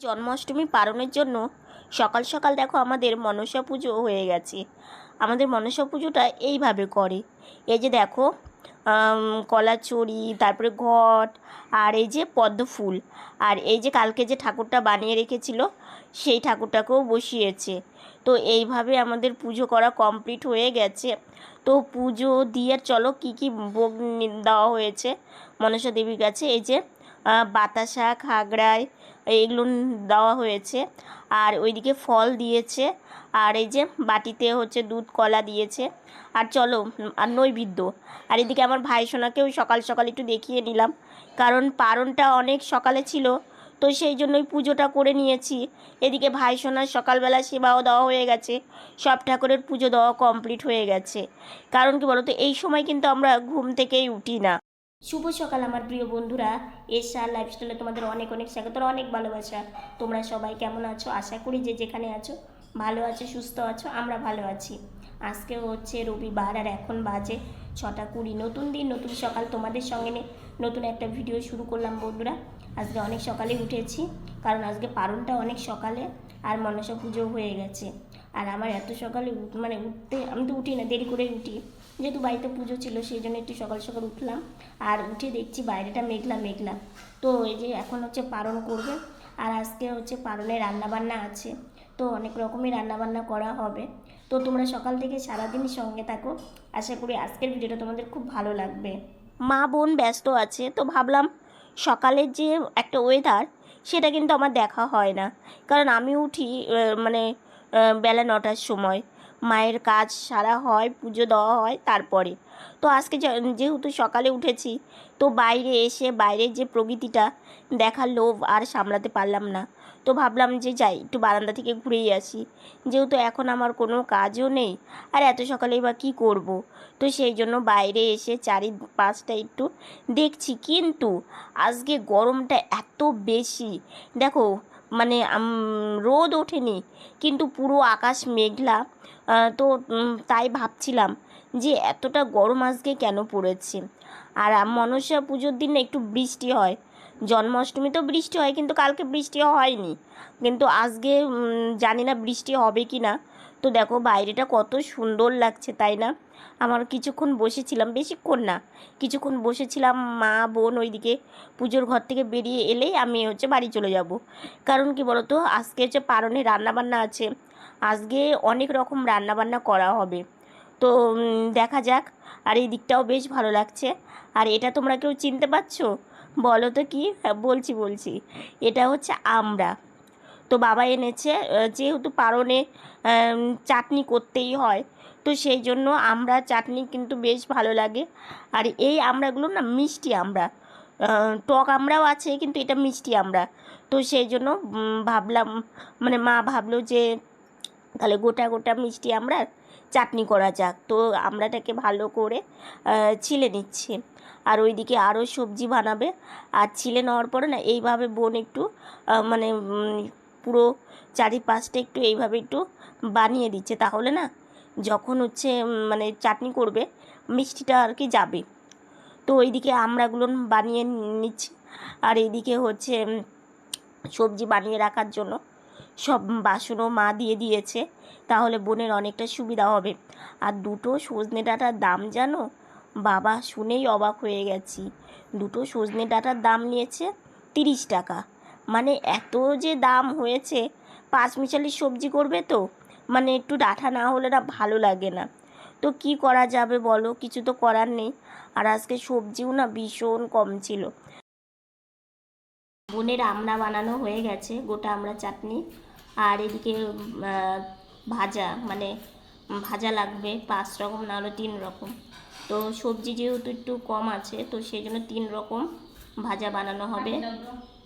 জন্মাষ্টমী পালনের জন্য সকাল সকাল দেখো আমাদের মনসা পুজো হয়ে গেছে। আমাদের মনসা পুজোটা এইভাবে করে। এই যে দেখো কলাচুরি তারপরে ঘট, আর এই যে পদ্ম ফুল। আর এই যে কালকে যে ঠাকুরটা বানিয়ে রেখেছিল, সেই ঠাকুরটাকেও বসিয়েছে। তো এইভাবে আমাদের পুজো করা কমপ্লিট হয়ে গেছে। তো পুজো দিয়ে চলো কি কি ভোগ দেওয়া হয়েছে মনসা দেবীর কাছে? এই যে বাতাসা খাগড়ায় এগুলো দেওয়া হয়েছে। আর ওইদিকে ফল দিয়েছে। আর এই যে বাটিতে হচ্ছে দুধ, কলা দিয়েছে। আর চলো, আর নৈবেদ্য। আর এদিকে আমার ভাই সোনাকেও সকাল সকাল একটু দেখিয়ে নিলাম। কারণ পারণটা অনেক সকালে ছিল, তো সেই জন্যই পুজোটা করে নিয়েছি। এদিকে ভাই সোনার সকালবেলা সেবাও দেওয়া হয়ে গেছে। সব ঠাকুরের পুজো দেওয়া কমপ্লিট হয়ে গেছে। কারণ কি বলতো, এই সময় কিন্তু আমরা ঘুম থেকেই উঠি না। শুভ সকাল, আমার প্রিয় বন্ধুরা। এসা লাইফস্টাইলে তোমাদের অনেক অনেক স্বাগত অনেক ভালোবাসা। তোমরা সবাই কেমন আছো? আশা করি যে যেখানে আছো, ভালো আছো, সুস্থ আছো, আমরা ভালো আছি। আজকে হচ্ছে রবিবার আর এখন বাজে ছটা কুড়ি। নতুন দিন, নতুন সকাল তোমাদের সঙ্গে নিয়ে নতুন একটা ভিডিও শুরু করলাম বন্ধুরা। আজকে অনেক সকালে উঠেছি, কারণ আজকে পারণটা অনেক সকালে আর মনসা পুজো হয়ে গেছে। আর আমার এত সকালে মানে উঠতে, আমি তো উঠি না, দেরি করে উঠি। যেহেতু বাড়িতে পুজো ছিল, সেই জন্য একটু সকাল সকাল উঠলাম আর উঠে দেখছি বাইরেটা মেঘলা মেঘলা। তো এই যে এখন হচ্ছে পালন করবে আর আজকে হচ্ছে পালনে রান্নাবান্না আছে। তো অনেক রকমই রান্নাবান্না করা হবে। তো তোমরা সকাল থেকে সারাদিন সঙ্গে থাকো। আশা করি আজকের ভিডিওটা তোমাদের খুব ভালো লাগবে। মা বোন ব্যস্ত আছে, তো ভাবলাম সকালের যে একটা ওয়েদার সেটা কিন্তু আমার দেখা হয় না। কারণ আমি উঠি মানে বেলা নটার সময়। মায়ের কাজ সারা হয়, পুজো দেওয়া হয় তারপরে। তো আজকে যেহেতু সকালে উঠেছি, তো বাইরে এসে বাইরের যে প্রকৃতিটা দেখার লোভ আর সামলাতে পারলাম না। তো ভাবলাম যে যাই, একটু বারান্দা থেকে ঘুরেই আসি। যেহেতু এখন আমার কোনো কাজও নেই, আর এত সকালেই বা কী করব? তো সেই জন্য বাইরে এসে চারিপাশটা একটু দেখছি। কিন্তু আজকে গরমটা এত বেশি, দেখো মানে রোদ ওঠেনি, কিন্তু পুরো আকাশ মেঘলা। তো তাই ভাবছিলাম যে এতটা গরম আজকে কেন পড়েছে? আর মনসা পুজোর দিন একটু বৃষ্টি হয়। জন্মাষ্টমী তো বৃষ্টি হয়, কিন্তু কালকে বৃষ্টি হয়নি। কিন্তু আজকে জানি না বৃষ্টি হবে কি না তো দেখো বাইরেটা কত সুন্দর লাগছে, তাই না? আমার কিছুক্ষণ বসেছিলাম, বেশিক্ষণ না, কিছুক্ষণ বসেছিলাম মা, বোন ওইদিকে পুজোর ঘর থেকে বেরিয়ে এলেই আমি হচ্ছে বাড়ি চলে যাব। কারণ কি বলতো, আজকে হচ্ছে পারণে রান্নাবান্না আছে, আজকে অনেক রকম রান্নাবান্না করা হবে। তো দেখা যাক, আর এই দিকটাও বেশ ভালো লাগছে। আর এটা তোমরা কেউ চিনতে পারছ? বলো তো কি? হ্যাঁ বলছি বলছি। এটা হচ্ছে আমরা। তো বাবা এনেছে যেহেতু পারণে চাটনি করতেই হয়, তো সেই জন্য আমরা চাটনি কিন্তু বেশ ভালো লাগে। আর এই আমড়াগুলো না মিষ্টি আমরা টক আমরাও আছে কিন্তু এটা মিষ্টি আমরা তো সেই জন্য ভাবলাম মানে মা ভাবলো যে তাহলে গোটা গোটা মিষ্টি আমরা চাটনি করা যাক। তো আমড়াটাকে ভালো করে ছিলে নিচ্ছে। আর ওইদিকে আরও সবজি বানাবে। আর ছিলে নেওয়ার পরে না এইভাবে বোন একটু মানে পুরো চারিপাশটা একটু এইভাবে একটু বানিয়ে দিচ্ছে। তাহলে না, যখন হচ্ছে মানে চাটনি করবে, মিষ্টিটা আর কি যাবে। তো ওইদিকে আমড়াগুলো বানিয়ে নিচ্ছি। আর এইদিকে হচ্ছে সবজি বানিয়ে রাখার জন্য সব বাসনও মা দিয়ে দিয়েছে। তাহলে বোনের অনেকটা সুবিধা হবে। আর দুটো সজনে ডাঁটার দাম জানো? বাবা শুনেই অবাক হয়ে গেছি। দুটো সজনে ডাঁটার দাম নিয়েছে তিরিশ টাকা। মানে এত যে দাম হয়েছে, পাঁচ মিশালি সবজি করবে তো? মানে একটু ডাঁটা না হলে না ভালো লাগে না। তো কি করা যাবে বলো? কিছু তো করার নেই। আর আজকে সবজিও না ভীষণ কম ছিল। বোনের আমড়া বানানো হয়ে গেছে, গোটা আমড়া চাটনি। আর এদিকে ভাজা মানে ভাজা লাগবে, পাঁচ রকম না হলে তিন রকম। তো সবজি যেহেতু একটু কম আছে, তো সেই জন্য তিন রকম ভাজা বানানো হবে।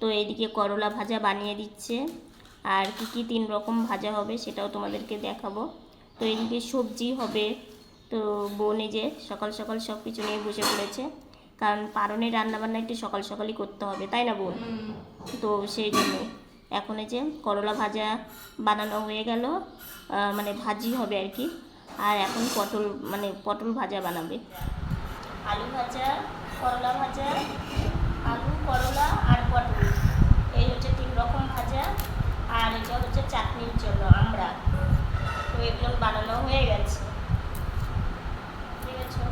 তো এইদিকে করলা ভাজা বানিয়ে দিচ্ছে। আর কি কি তিন রকম ভাজা হবে সেটাও তোমাদেরকে দেখাবো। তো এদিকে সবজি হবে। তো বোনে যে সকাল সকাল সব কিছু নিয়ে বসে পড়েছে। কারণ পারণের রান্নাবান্না একটু সকাল সকালই করতে হবে, তাই না বোন? তো সেই জন্য। এখন যে করলা ভাজা বানানো হয়ে গেল। মানে ভাজি হবে আর কি। আর এখন পটল মানে পটল ভাজা বানাবে। আলু ভাজা, করলা ভাজা, আলু, করলা আর এটা হচ্ছে চাটনির জন্য আমরা। তো এগুলো বানানো হয়ে গেছে। ঠিক আছে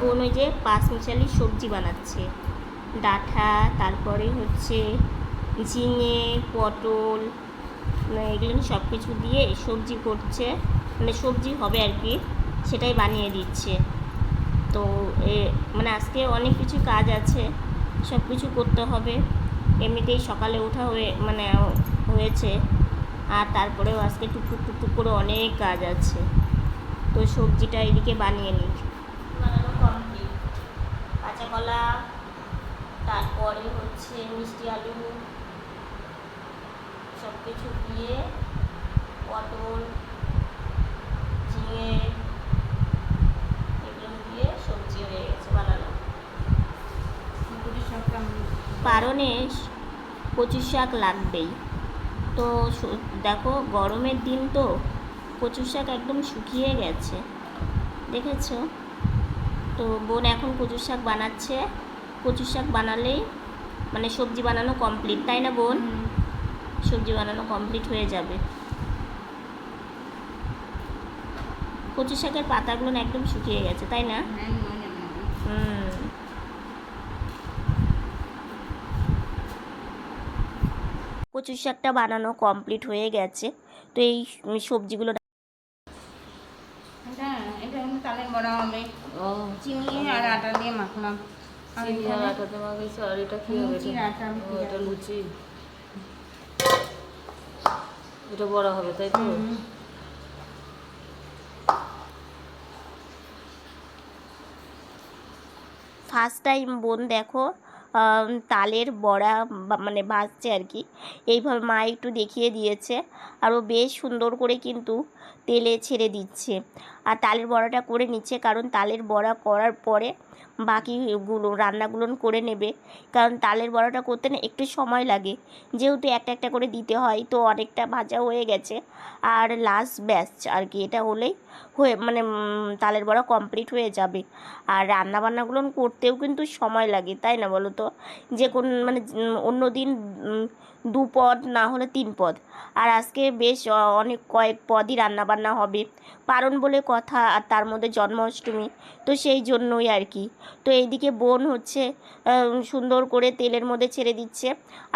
বোন ওই যে পাঁচ মিশালি সবজি বানাচ্ছে। ডাঁটা, তারপরে হচ্ছে ঝিঙে, পটল মানে এগুলো সব কিছু দিয়ে সবজি করছে। মানে সবজি হবে আর কি, সেটাই বানিয়ে দিচ্ছে। তো এ মানে আজকে অনেক কিছু কাজ আছে সব কিছু করতে হবে। এমনিতেই সকালে ওঠা হয়ে মানে হয়েছে। আর তারপরেও আজকে টুকটুক টুকটুক করে অনেক কাজ আছে। তো সবজিটা এদিকে বানিয়ে নিই। বানানো কমপ্লিট কাঁচা কলা তারপরে হচ্ছে মিষ্টি আলু সব কিছু দিয়ে পটল ঝিঙে এগুলো দিয়ে সবজি হয়ে গেছে বানানো। পারনে পঁচিশ শাক লাগবেই। তো দেখো গরমের দিন তো কচু শাক একদম শুকিয়ে গেছে দেখেছ? তো বোন এখন কচু শাক বানাচ্ছে কচু শাক বানালেই মানে সবজি বানানো কমপ্লিট তাই না বোন? সবজি বানানো কমপ্লিট হয়ে যাবে। কচু শাকের পাতাগুলো একদম শুকিয়ে গেছে তাই না? কচু শাকটা বানানো কমপ্লিট হয়ে গেছে। তো এই সবজিগুলো এটা এটা হলো তালের বড়া হবে। চিনি আর আটা দিয়ে মাখলাম। চিনি আর আটা দেওয়া গেছে আর এটা কি হবে এটা? আটা আমি ও, এটা দিলাম। লুচি। এটা বড় হবে তাই তো? ফার্স্ট টাইম বোন দেখো তালের বড়া মানে বাঁচছে আর কি। এইভাবে মা একটু দেখিয়ে দিয়েছে। আরও বেশ সুন্দর করে কিন্তু তেলে ছেড়ে দিচ্ছে। আর তালের বড়াটা করে নিচ্ছে কারণ তালের বড়া করার পরে বাকিগুলো, রান্নাগুলো করে নেবে। কারণ তালের বড়াটা করতে না একটু সময় লাগে। যেহেতু একটা একটা করে দিতে হয়, তো অনেকটা ভাজা হয়ে গেছে। আর লাস্ট ব্যাচ আর কি, এটা হলেই হয়ে মানে তালের বড়া কমপ্লিট হয়ে যাবে। আর রান্না বান্নাগুলো করতেও কিন্তু সময় লাগে, তাই না বলো তো? যে কোন মানে অন্য দিন দু পদ, না হলে তিন পদ। আর আজকে বেশ অনেক কয়েক পদই রান্না বান্না হবে। পারণ বলে কথা, আর তার মধ্যে জন্মাষ্টমী, তো সেই জন্যই আর কি। তো এইদিকে বোন হচ্ছে সুন্দর করে তেলের মধ্যে ছেড়ে দিচ্ছে।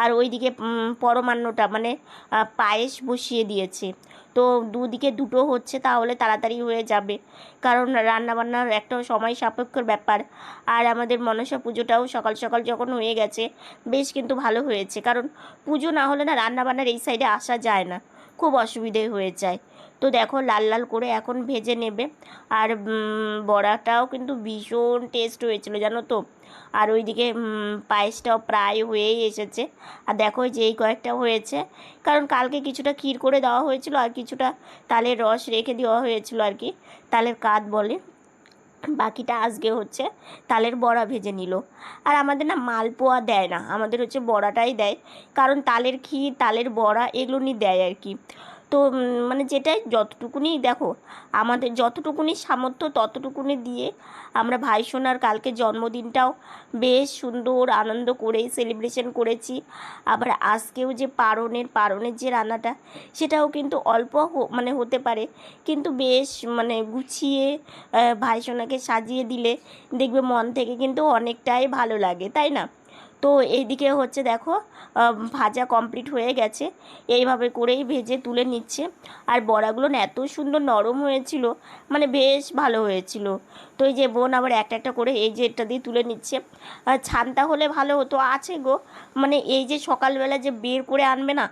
আর ওইদিকে পরমান্নটা মানে পায়েস বসিয়ে দিয়েছে। তো দুদিকে দুটো হচ্ছে তাহলে তাড়াতাড়ি হয়ে যাবে। কারণ রান্নাবান্নার একটা সময় সাপেক্ষর ব্যাপার। আর আমাদের মনসা পুজোটাও সকাল সকাল যখন হয়ে গেছে, বেশ কিন্তু ভালো হয়েছে। কারণ পুজো না হলে না রান্নাবান্নার এই সাইডে আসা যায় না। খুব অসুবিধে হয়ে যায়। তো দেখো লাল লাল করে এখন ভেজে নেবে। আর বড়াটাও কিন্তু ভীষণ টেস্ট হয়েছিল, জানো তো? আর ওইদিকে পায়েসটাও প্রায় হয়েই এসেছে। আর দেখো যে এই কয়েকটা হয়েছে। কারণ কালকে কিছুটা ক্ষীর করে দেওয়া হয়েছিল আর কিছুটা তালের রস রেখে দেওয়া হয়েছিল আর কি। তালের কাত বলে। বাকিটা আজকে হচ্ছে তালের বড়া ভেজে নিল। আর আমাদের না মালপোয়া দেয় না। আমাদের হচ্ছে বড়াটাই দেয়। কারণ তালের ক্ষীর, তালের বড়া এগুলো নিয়ে দেয় আর কি। তো মানে যেটাই যতটুকুনি দেখো, আমাদের যতটুকুনি সামর্থ্য ততটুকুনি দিয়ে আমরা ভাই সোনার কালকে জন্মদিনটাও বেশ সুন্দর আনন্দ করে সেলিব্রেশন করেছি। আবার আজকেও যে পারণের পারণের যে রান্নাটা, সেটাও কিন্তু অল্প মানে হতে পারে। কিন্তু বেশ মানে গুছিয়ে ভাই সোনাকে সাজিয়ে দিলে দেখবে মন থেকে কিন্তু অনেকটাই ভালো লাগে, তাই না? তো এইদিকে হচ্ছে দেখো ভাজা কমপ্লিট হয়ে গেছে। এইভাবে করেই ভেজে তুলে নিচ্ছে। আর বড়াগুলো এত সুন্দর নরম হয়েছিল মানে বেশ ভালো হয়েছিল। তো এই যে বোন আবার একটা একটা করে এই যে এটা দিয়ে তুলে নিচ্ছে। ছানটা হলে ভালো হতো, আছে গো। মানে এই যে সকালবেলা যে বের করে আনবে না,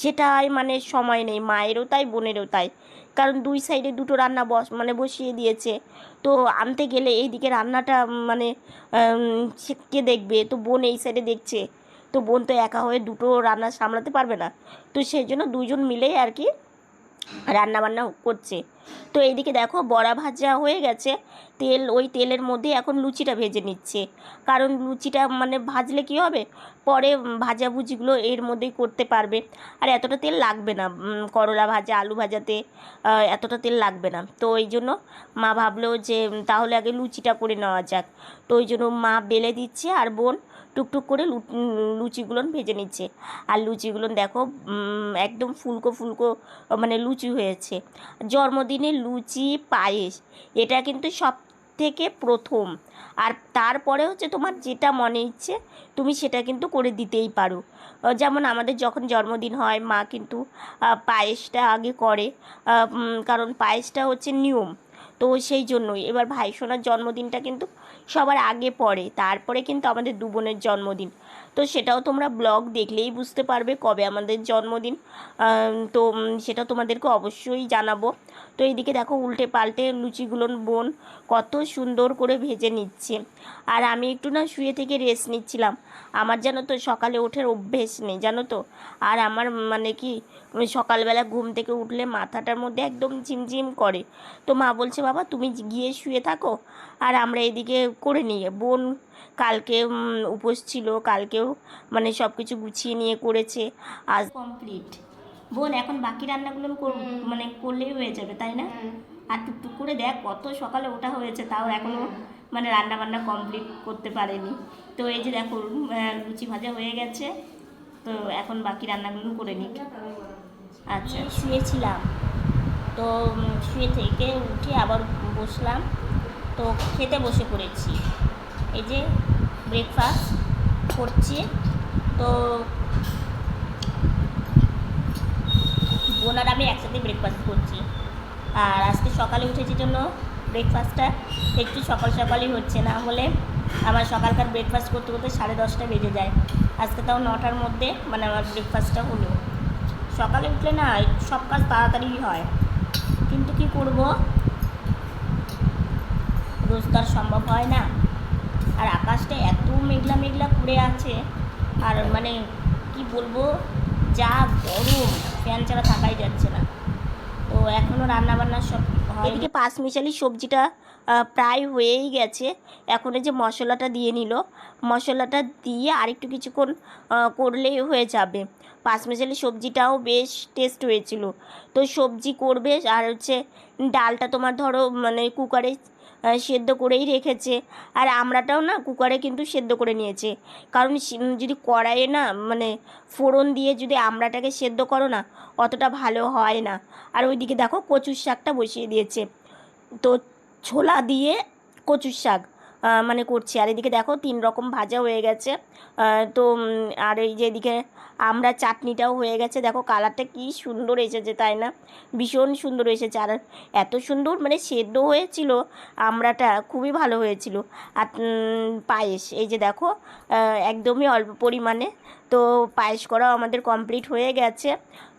সেটাই মানে সময় নেই, মায়েরও তাই, বোনেরও তাই। কারণ দুই সাইডে দুটো রান্না বস মানে বসিয়ে দিয়েছে। তো আনতে গেলে এইদিকে রান্নাটা মানে কে দেখবে? তো বোন এই সাইডে দেখছে। তো বোন তো একা হয়ে দুটো রান্না সামলাতে পারবে না। তো সেই জন্য দুজন মিলেই আর কি রান্না বান্না করছে। তো এইদিকে দেখো বড়া ভাজা হয়ে গেছে। তেল, ওই তেলের মধ্যে এখন লুচিটা ভেজে নিচ্ছে। কারণ লুচিটা মানে ভাজলে কি হবে? পরে ভাজাভুজিগুলো এর মধ্যেই করতে পারবে। আর এতটা তেল লাগবে না। করলা ভাজা, আলু ভাজাতে এতটা তেল লাগবে না। তো ওই জন্য মা ভাবলো যে তাহলে আগে লুচিটা করে নেওয়া যাক। তো ওই জন্য মা বেলে দিচ্ছে আর বোন টুকটুক করে লুচিগুলো ভেজে নিচ্ছে। আর লুচিগুলো দেখো একদম ফুলকো ফুলকো মানে লুচি হয়েছে। জন্মদিনে লুচি, পায়েস, এটা কিন্তু সব থেকে প্রথম। আর তারপরে হচ্ছে তোমার যেটা মনে ইচ্ছে, তুমি সেটা কিন্তু করে দিতেই পারো। যেমন আমাদের যখন জন্মদিন হয়, মা কিন্তু পায়েসটা আগে করে। কারণ পায়েসটা হচ্ছে নিয়ম। তো সেই জন্যই। এবার ভাই সোনার জন্মদিনটা কিন্তু সবার আগে পড়ে, তারপরে কিন্তু আমাদের দু বোনের জন্মদিন। তো সেটাও তোমরা ব্লগ দেখলেই বুঝতে পারবে কবে আমাদের জন্মদিন। তো সেটা তোমাদেরকে অবশ্যই জানাব। তো এইদিকে দেখো উল্টে পাল্টে লুচিগুলোর বোন কত সুন্দর করে ভেজে নিচ্ছে। আর আমি একটু না শুয়ে থেকে রেস্ট নিচ্ছিলাম। আমার জানো তো সকালে ওঠার অভ্যেস নেই, জানো তো? আর আমার মানে কি, সকালবেলা ঘুম থেকে উঠলে মাথাটার মধ্যে একদম ঝিমঝিম করে। তো মা বলছে, বাবা, তুমি গিয়ে শুয়ে থাকো আর আমরা এদিকে করে নিই। বোন কালকে উপোস ছিল, কালকেও মানে সব কিছু গুছিয়ে নিয়ে করেছে। আজ কমপ্লিট বোন এখন বাকি রান্নাগুলো মানে করলেই হয়ে যাবে তাই না? আর টুকটুক করে দেখ কত সকালে ওঠা হয়েছে তাও এখনও মানে রান্না বান্না কমপ্লিট করতে পারেনি। তো এই যে দেখো লুচি ভাজা হয়ে গেছে তো এখন বাকি রান্নাগুলো করে নিই। আচ্ছা। শুয়েছিলাম তো শুয়ে থেকে উঠে আবার বসলাম তো খেতে বসে পড়েছি। এই যে ব্রেকফাস্ট করছি তো বোন আর আমি একসাথে ব্রেকফাস্ট করছি। আর আজকে সকালে উঠেছি জন্য ব্রেকফাস্টটা একটু সকাল সকালই হচ্ছে, না হলে আমার সকালকার ব্রেকফাস্ট করতে করতে সাড়ে দশটা বেজে যায়। আজকে তাও নটার মধ্যে মানে আমার ব্রেকফাস্টটা হলো। সকালে উঠলে না সব কাজ তাড়াতাড়ি হয়। কিন্তু কি করব? রোজ তো আর সম্ভব হয় না। আর আকাশটা এত মেঘলা মেঘলা করে আছে। আর মানে কি বলব? যা গরম ফ্যান ছাড়া থাকাই যাচ্ছে না। তো এখনও রান্নাবান্না সব এদিকে পাঁচ মিশালি সবজিটা প্রায় হয়েই গেছে। এখন যে মশলাটা দিয়ে নিল, মশলাটা দিয়ে আরেকটু কিছুক্ষণ করলেই হয়ে যাবে। পাঁচ মিশালি সবজিটাও বেশ টেস্ট হয়েছিল। তো সবজি করবে, আর হচ্ছে ডালটা তোমার ধরো মানে কুকারে সেদ্ধ করেই রেখেছে। আর আমরাটাও না কুকারে কিন্তু সেদ্ধ করে নিয়েছে। কারণ যদি কড়াইয়ে না মানে ফোড়ন দিয়ে যদি আমড়াটাকে সেদ্ধ করো না, অতটা ভালো হয় না। আর ওইদিকে দেখো কচুর শাকটা বসিয়ে দিয়েছে। তো ছোলা দিয়ে কচুর শাক। মানে করছি। আর এদিকে দেখো তিন রকম ভাজা হয়ে গেছে। তো আর এই যে এদিকে আমরা চাটনিটাও হয়ে গেছে। দেখো কালারটা কি সুন্দর এসেছে, তাই না? ভীষণ সুন্দর এসেছে। আর এত সুন্দর মানে সেদ্ধ হয়েছিল, আমড়াটা খুবই ভালো হয়েছিল। আর পায়েস, এই যে দেখো একদমই অল্প পরিমাণে। তো পায়েস করাও আমাদের কমপ্লিট হয়ে গেছে।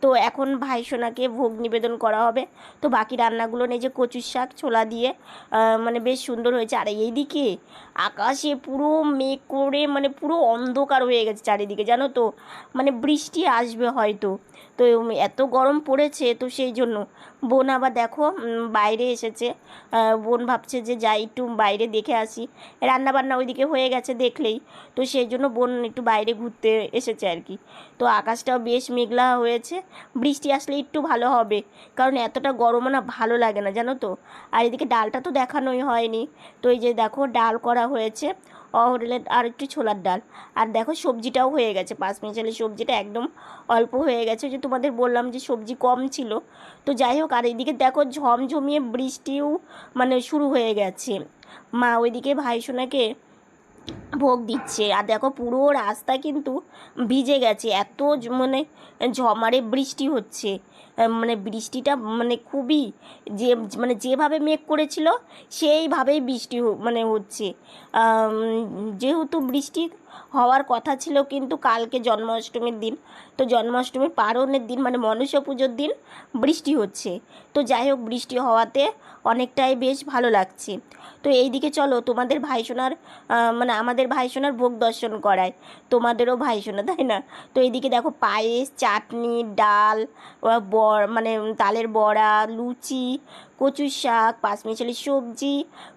তো এখন ভাই সোনাকে ভোগ নিবেদন করা হবে। তো বাকি রান্নাগুলো নেই যে কচুর শাক, ছোলা দিয়ে মানে বেশ সুন্দর হয়েছে। আর এইদিকে আকাশে পুরো মেঘ করে মানে পুরো অন্ধকার হয়ে গেছে চারিদিকে, জানো তো? মানে বৃষ্টি আসবে হয়তো। তো এত গরম পড়েছে তো সেই জন্য। বোন আবার দেখো বাইরে এসেছে। বোন ভাবছে যে যাই, একটু বাইরে দেখে আসি। রান্না বান্না ওইদিকে হয়ে গেছে দেখলেই। তো সেই জন্য বোন একটু বাইরে ঘুরতে এসেছে আর কি। তো আকাশটাও বেশ মেঘলা হয়েছে। বৃষ্টি আসলে একটু ভালো হবে। কারণ এতটা গরমও না ভালো লাগে না, জানো তো? আর এদিকে ডালটা তো দেখানোই হয়নি। তো এই যে দেখো, ডাল করা হয়েছে। অহরেলের আর একটু ছোলার ডাল। আর দেখো সবজিটাও হয়ে গেছে, পাঁচ মিশালি সবজিটা একদম অল্প হয়ে গেছে। যে তোমাদের বললাম যে সবজি কম ছিল। তো যাই হোক, আর এদিকে দেখো ঝমঝমিয়ে বৃষ্টিও মানে শুরু হয়ে গেছে। মা ওইদিকে ভাই সোনাকে ভোগ দিচ্ছে। আর দেখো পুরো রাস্তা কিন্তু ভিজে গেছে। এত মানে ঝমারে বৃষ্টি হচ্ছে। মানে বৃষ্টিটা মানে খুবই যে মানে যেভাবে মেঘ করেছিল, সেইভাবেই বৃষ্টি মানে হচ্ছে। যেহেতু বৃষ্টি হওয়ার কথা ছিল কিন্তু কালকে জন্মাষ্টমীর দিন, তো জন্মাষ্টমীর পারণের দিন মানে মনসা পুজোর দিন বৃষ্টি হচ্ছে। তো যাই হোক, বৃষ্টি হওয়াতে অনেকটাই বেশ ভালো লাগছে। তো এইদিকে চলো, তোমাদের ভাইসোনার মানে আমাদের ভাইসোনার ভোগ দর্শন করায় তোমাদেরও ভাইসোনা, তাই না? তো এইদিকে দেখো, পায়েস, চাটনি, ডাল বড় মানে তালের বড়া লুচি কচু শাক পাঁচমিশালি সবজি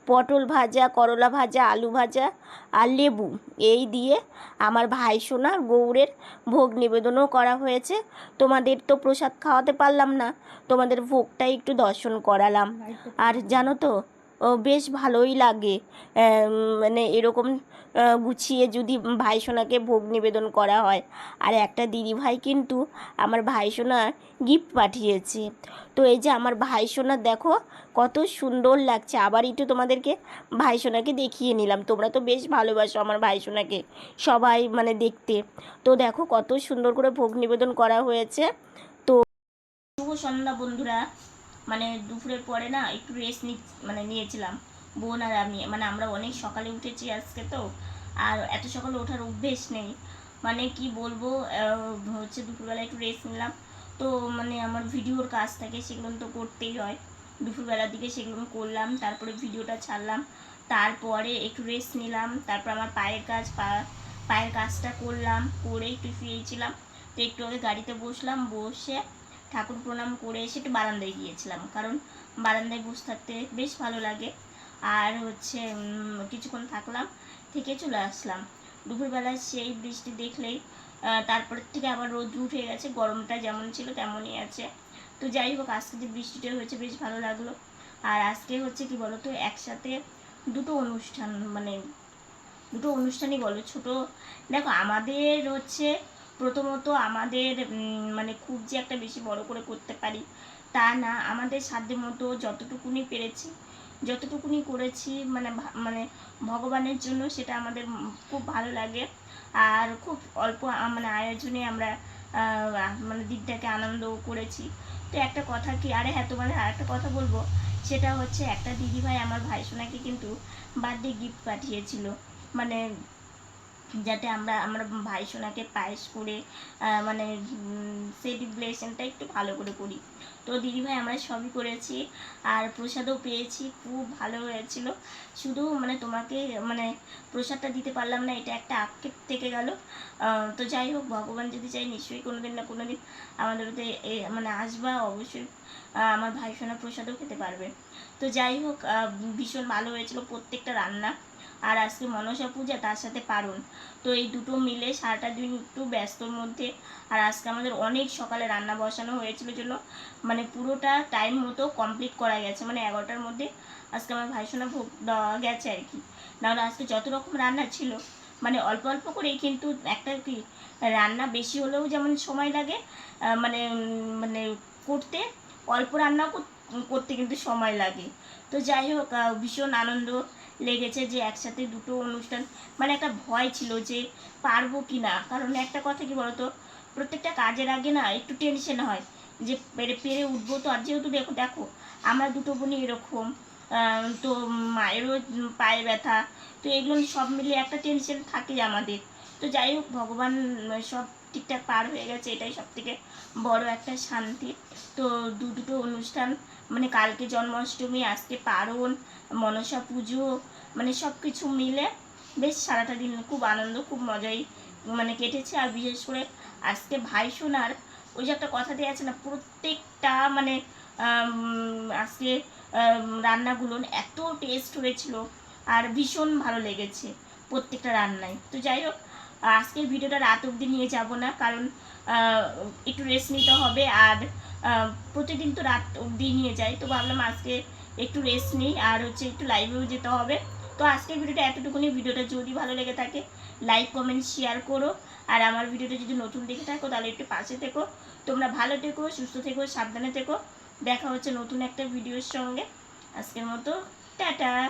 পটল ভাজা করলা ভাজা আলু ভাজা আর লেবু। এই দিয়ে আমার ভাই ভাইসোনা গৌরের ভোগ নিবেদনও করা হয়েছে। তোমাদের তো প্রসাদ খাওয়াতে পারলাম না তোমাদের ভোগটাই একটু দর্শন করালাম। আর জানো তো বেশ ভালোই লাগে। মানে এরকম গুছিয়ে যদি ভাইসোনাকে ভোগ নিবেদন করা হয়। আর একটা দিদিভাই কিন্তু আমার ভাইসোনা গিফট পাঠিয়েছে। তো এই যে আমার ভাইসোনা দেখো, কত সুন্দর লাগছে। আবার একটু তোমাদেরকে ভাইসোনাকে দেখিয়ে নিলাম। তোমরা তো বেশ ভালোবাসো আমার ভাইসোনাকে সবাই মানে দেখতে। তো দেখো কত সুন্দর করে ভোগ নিবেদন করা হয়েছে। তো শুভ সন্ধ্যা বন্ধুরা। মানে দুপুরের পরে না একটু রেস্ট নি মানে নিয়েছিলাম। বোন আর আমি মানে আমরা অনেক সকালে উঠেছি আজকে তো, আর এত সকালে ওঠার অভ্যেস নেই। মানে কি বলব হচ্ছে দুপুরবেলা একটু রেস্ট নিলাম। তো মানে আমার ভিডিওর কাজ থাকে সেগুলো তো করতেই হয়। দুপুরবেলার দিকে সেগুলো করলাম, তারপরে ভিডিওটা ছাড়লাম। তারপরে একটু রেস্ট নিলাম, তারপর আমার পায়ের কাজ, পা, পায়ের কাজটা করলাম, করে একটু শুয়েছিলাম। তো একটু আগে গাড়িতে বসলাম, বসে ঠাকুর প্রণাম করে এসে একটু বারান্দায় গিয়েছিলাম। কারণ বারান্দায় বসে থাকতে বেশ ভালো লাগে। আর হচ্ছে কিছুক্ষণ থাকলাম, থেকে চলে আসলাম। দুপুরবেলা সেই বৃষ্টি দেখলেই তারপর থেকে আবার রোদ উঠে গেছে। গরমটা যেমন ছিল তেমনই আছে। তো যাই হোক, আজকে যে বৃষ্টিটা হয়েছে বেশ ভালো লাগল। আর আজকে হচ্ছে কি বলতো, একসাথে দুটো অনুষ্ঠান মানে দুটো অনুষ্ঠানই বলো, ছোট। দেখো, আমাদের হচ্ছে প্রথমত আমাদের মানে খুব যে একটা বেশি বড় করে করতে পারি তা না। আমাদের সাধ্য মতো যতটুকুনি পেরেছি, যতটুকুনি করেছি মানে মানে ভগবানের জন্য সেটা আমাদের খুব ভালো লাগে। আর খুব অল্প মানে আয়োজনে আমরা মানে দিনটাকে আনন্দ করেছি। তো একটা কথা কি, আরে হ্যাঁ তোমাদের আর একটা কথা বলব। সেটা হচ্ছে একটা দিদিভাই আমার ভাই সোনাকে কিন্তু বার্থডে গিফট পাঠিয়েছিল। মানে যাতে আমরা আমরা ভাই সোনাকে পায়েস করে মানে সেলিব্রেশনটা একটু ভালো করে করি। তো দিদিভাই, আমরা সবই করেছি আর প্রসাদও পেয়েছি, খুব ভালো হয়েছিল। শুধু মানে তোমাকে মানে প্রসাদটা দিতে পারলাম না, এটা একটা আক্ষেপ থেকে গেল। তো যাই হোক, ভগবান যদি চাই নিশ্চয়ই কোনো দিন না কোনোদিন আমাদের ওতে এ- মানে আসবা, অবশ্যই আমার ভাই সোনা প্রসাদও খেতে পারবে। তো যাই হোক ভীষণ ভালো হয়েছিল প্রত্যেকটা রান্না। আর আজকে মনসা পূজা, তার সাথে পারণ তো এই দুটো মিলে সারাটা দিন একটু ব্যস্তর মধ্যে, আর আজকে আমাদের অনেক সকালে রান্না বসানো হয়েছিল জন্য মানে পুরোটা টাইম মতো কমপ্লিট করা গেছে মানে এগারোটার মধ্যে আজকে আমার ভাইসোনা ভোগ দেওয়া গেছে আর কি। নাহলে আজকে যত রকম রান্না ছিল মানে অল্প অল্প করেই কিন্তু একটা কি, রান্না বেশি হলেও যেমন সময় লাগে মানে মানে করতে, অল্প রান্নাও কর- করতে কিন্তু সময় লাগে। তো যাই হোক ভীষণ আনন্দ লেগেছে যে একসাথে দুটো অনুষ্ঠান মানে একটা ভয় ছিল যে পারব কি না কারণ একটা কথা কি বলতো, প্রত্যেকটা কাজের আগে না একটু টেনশন হয় যে পেরে পেরে উঠবো তো। আর যেহেতু দেখো দেখো, আমরা দুটো বোনই এরকম তো মায়েরও পায়ে ব্যথা, তো এগুলো সব মিলিয়ে একটা টেনশন থাকে আমাদের। তো যাই হোক, ভগবান সব ঠিকঠাক পার হয়ে গেছে, এটাই সব থেকে বড় একটা শান্তি। তো দু দুটো অনুষ্ঠান মানে কালকে জন্মাষ্টমী, আজকে পারণ মনসা পুজো মানে সব কিছু মিলে বেশ সারাটা দিন খুব আনন্দ, খুব মজাই মানে কেটেছে। আর বিশেষ করে আজকে ভাই সোনার, ওই যে একটা কথা দেওয়া আছে না, প্রত্যেকটা মানে আজকে রান্নাগুলো এত টেস্ট হয়েছিল আর ভীষণ ভালো লেগেছে প্রত্যেকটা রান্নায়। তো যাই হোক, আজকের ভিডিওটা রাত অবধি নিয়ে যাব না, কারণ একটু রেস্ট নিতে হবে। আর প্রতিদিন তো রাত অবধি নিয়ে যাই। তো ভাবলাম আজকে একটু রেস্ট নিই, আর হচ্ছে একটু লাইভেও যেতে হবে। তো আজকের ভিডিওটা এতটুকুনি। ভিডিওটা যদি ভালো লেগে থাকে লাইক কমেন্ট শেয়ার করো। আর আমার ভিডিওটা যদি নতুন দেখে থাকো, তাহলে একটু পাশে থেকো। তোমরা ভালো থেকো, সুস্থ থেকো, সাবধানে থেকো। দেখা হচ্ছে নতুন একটা ভিডিওর সঙ্গে। আজকের মতো, টাটা।